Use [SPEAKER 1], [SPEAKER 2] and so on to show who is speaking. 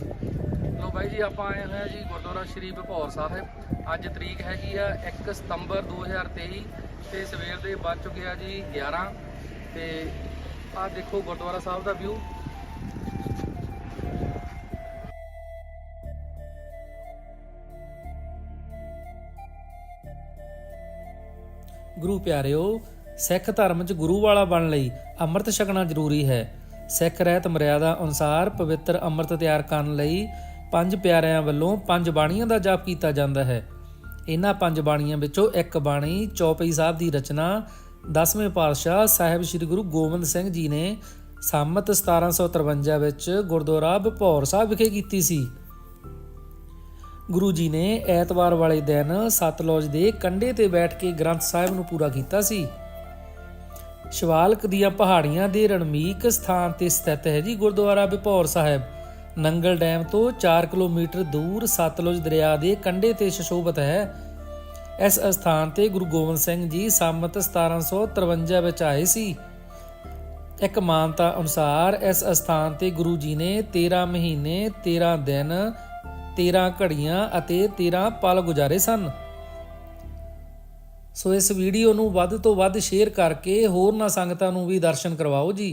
[SPEAKER 1] ਲੋ ਬਾਈ ਜੀ, ਆਪਾਂ ਆਏ ਹੋਏ ਆ ਜੀ ਗੁਰਦੁਆਰਾ ਸ਼੍ਰੀ ਭਪੌਰ ਸਾਹਿਬ। ਅੱਜ ਤਰੀਕ ਹੈਗੀ ਆ 1 ਸਤੰਬਰ 2023 ਤੇ ਸਵੇਰ ਦੇ ਵੱਜ ਚੁੱਕੇ ਆ ਜੀ 11 ਤੇ ਆਹ ਦੇਖੋ ਗੁਰਦੁਆਰਾ ਸਾਹਿਬ ਦਾ ਵਿਊ ਗੁਰੂ ਪਿਆਰਿਓ, ਸਿੱਖ ਧਰਮ 'ਚ ਗੁਰੂ ਵਾਲਾ ਬਣਨ ਲਈ ਅੰਮ੍ਰਿਤ ਛਕਣਾ ਜ਼ਰੂਰੀ ਹੈ। ਸਿੱਖ ਰਹਿਤ ਮਰਿਆਦਾ ਅਨੁਸਾਰ ਪਵਿੱਤਰ ਅੰਮ੍ਰਿਤ ਤਿਆਰ ਕਰਨ ਲਈ ਪੰਜ ਪਿਆਰਿਆਂ ਵੱਲੋਂ ਪੰਜ ਬਾਣੀਆਂ ਦਾ ਜਾਪ ਕੀਤਾ ਜਾਂਦਾ ਹੈ। ਇਹਨਾਂ ਪੰਜ ਬਾਣੀਆਂ ਵਿੱਚੋਂ ਇੱਕ ਬਾਣੀ ਚੌਪਈ ਸਾਹਿਬ ਦੀ ਰਚਨਾ 10ਵੇਂ ਪਾਤਸ਼ਾਹ ਸਾਹਿਬ ਸ੍ਰੀ ਗੁਰੂ ਗੋਬਿੰਦ ਸਿੰਘ ਜੀ ਨੇ ਸੰਮਤ 1753 ਵਿੱਚ ਗੁਰਦੁਆਰਾ ਭਪੌਰ ਸਾਹਿਬ ਵਿਖੇ ਕੀਤੀ ਸੀ। ਗੁਰੂ ਜੀ ਨੇ ਐਤਵਾਰ ਵਾਲੇ ਦਿਨ ਸਤਲੁਜ ਦੇ ਕੰਢੇ ਤੇ ਬੈਠ ਕੇ ਗ੍ਰੰਥ ਸਾਹਿਬ ਨੂੰ ਪੂਰਾ ਕੀਤਾ ਸੀ। ਸ਼ਿਵਾਲਕ ਦੀਆਂ ਪਹਾੜੀਆਂ ਦੇ ਰਣਮੀਕ ਸਥਾਨ ਤੇ ਸਥਿਤ ਹੈ ਜੀ ਗੁਰਦੁਆਰਾ ਬਿਪੌਰ ਸਾਹਿਬ। ਨੰਗਲ ਡੈਮ ਤੋਂ 4 ਕਿਲੋਮੀਟਰ ਦੂਰ ਸਤਲੁਜ ਦਰਿਆ ਦੇ ਕੰਢੇ ਤੇ ਸ਼ਸ਼ੋਭਤ ਹੈ। ਇਸ ਸਥਾਨ ਤੇ ਗੁਰੂ ਗੋਬਿੰਦ ਸਿੰਘ ਜੀ ਸੰਮਤ 1753 ਵਿੱਚ ਆਏ ਸੀ। ਇੱਕ ਮਾਨਤਾ ਅਨੁਸਾਰ ਇਸ ਸਥਾਨ ਤੇ ਗੁਰੂ ਜੀ ਨੇ 13 ਮਹੀਨੇ 13 ਦਿਨ 13 ਘੜੀਆਂ ਅਤੇ 13 ਪਲ ਗੁਜ਼ਾਰੇ ਸਨ। ਸੋ ਇਸ ਵੀਡੀਓ ਨੂੰ ਵੱਧ ਤੋਂ ਵੱਧ ਸ਼ੇਅਰ ਕਰਕੇ ਹੋਰਨਾਂ ਸੰਗਤਾਂ ਨੂੰ ਵੀ ਦਰਸ਼ਨ ਕਰਵਾਓ ਜੀ।